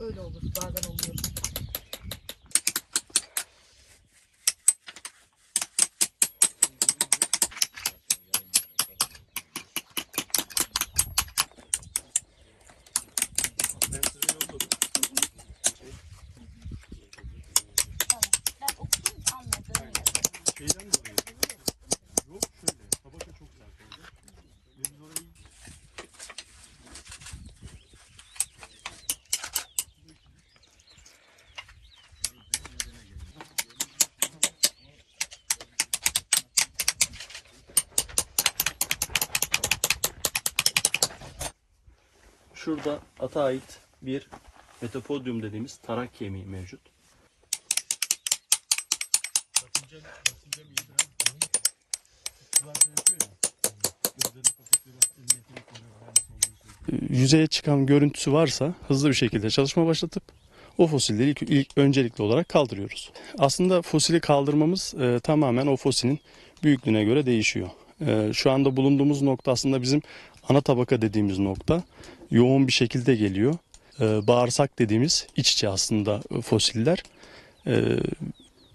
Öyle olur. Bazen oluyor. Ben okudum anladım. Şeyden dolayı. Yok şöyle. Tabaka çok sert oldu. Ve biz orayı Şurada ata ait bir metapodyum dediğimiz tarak kemiği mevcut. Şey. Yüzeye çıkan görüntüsü varsa hızlı bir şekilde çalışma başlatıp o fosilleri ilk, ilk öncelikli olarak kaldırıyoruz. Aslında fosili kaldırmamız e, tamamen o fosilin büyüklüğüne göre değişiyor. E, şu anda bulunduğumuz nokta aslında bizim ana tabaka dediğimiz nokta yoğun bir şekilde geliyor. E, bağırsak dediğimiz iç içe aslında fosiller. E,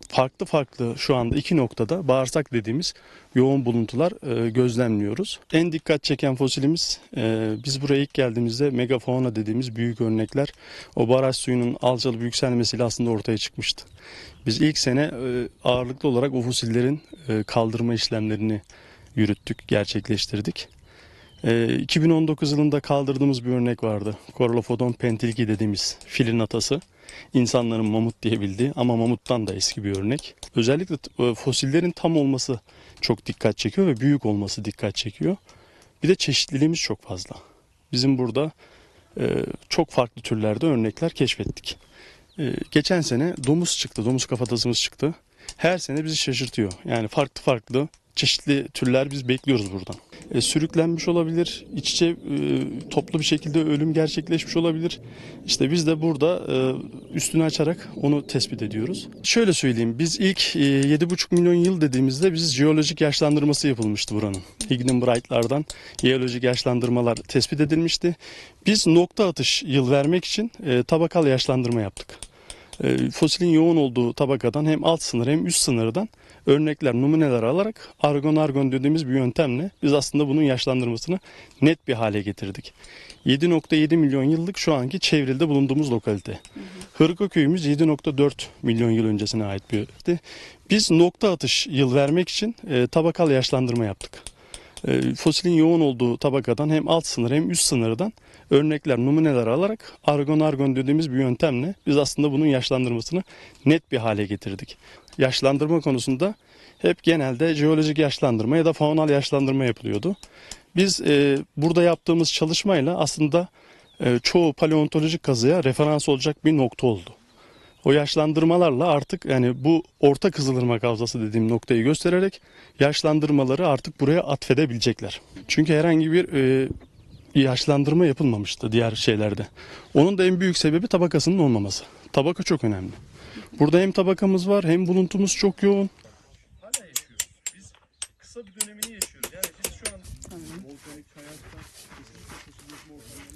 farklı farklı şu anda iki noktada bağırsak dediğimiz yoğun buluntular e, gözlemliyoruz. En dikkat çeken fosilimiz e, biz buraya ilk geldiğimizde megafauna dediğimiz büyük örnekler o baraj suyunun alçalı yükselmesiyle aslında ortaya çıkmıştı. Biz ilk sene e, ağırlıklı olarak o fosillerin e, kaldırma işlemlerini yürüttük, gerçekleştirdik. E, 2019 yılında kaldırdığımız bir örnek vardı. Corolophodon pentilgi dediğimiz filin atası insanların mamut diye bildiği ama mamuttan da eski bir örnek. Özellikle e, fosillerin tam olması çok dikkat çekiyor ve büyük olması dikkat çekiyor. Bir de çeşitliliğimiz çok fazla. Bizim burada e, çok farklı türlerde örnekler keşfettik. E, geçen sene domuz çıktı, domuz kafatasımız çıktı. Her sene bizi şaşırtıyor. Yani farklı farklı çeşitli türler biz bekliyoruz buradan. E, sürüklenmiş olabilir, iç içe e, toplu bir şekilde ölüm gerçekleşmiş olabilir. İşte biz de burada e, üstünü açarak onu tespit ediyoruz. Şöyle söyleyeyim, biz ilk e, 7,5 milyon yıl dediğimizde biz jeolojik yaşlandırması yapılmıştı buranın. Igneum Bright'lardan jeolojik yaşlandırmalar tespit edilmişti. Biz nokta atış yıl vermek için e, tabakal yaşlandırma yaptık. E, fosilin yoğun olduğu tabakadan hem alt sınır hem üst sınırdan örnekler, numuneler alarak argon argon dediğimiz bir yöntemle biz aslında bunun yaşlandırmasını net bir hale getirdik. 7.7 milyon yıllık şu anki çevrilde bulunduğumuz lokalite. Hırka köyümüz 7.4 milyon yıl öncesine ait bir yerdi. Biz nokta atış yıl vermek için e, tabakal yaşlandırma yaptık. E, fosilin yoğun olduğu tabakadan hem alt sınır hem üst sınırdan örnekler, numuneler alarak argon argon dediğimiz bir yöntemle biz aslında bunun yaşlandırmasını net bir hale getirdik. Yaşlandırma konusunda hep genelde jeolojik yaşlandırma ya da faunal yaşlandırma yapılıyordu. Biz e, burada yaptığımız çalışmayla aslında e, çoğu paleontolojik kazıya referans olacak bir nokta oldu o yaşlandırmalarla artık yani bu orta Kızılırmak Havzası dediğim noktayı göstererek yaşlandırmaları artık buraya atfedebilecekler. Çünkü herhangi bir e, yaşlandırma yapılmamıştı diğer şeylerde. Onun da en büyük sebebi tabakasının olmaması. Tabaka çok önemli. Burada hem tabakamız var hem buluntumuz çok yoğun. Hala yaşıyoruz. Biz kısa bir dönemini yaşıyoruz. Yani biz şu an volkanik hayattan kesinlikle çok uzun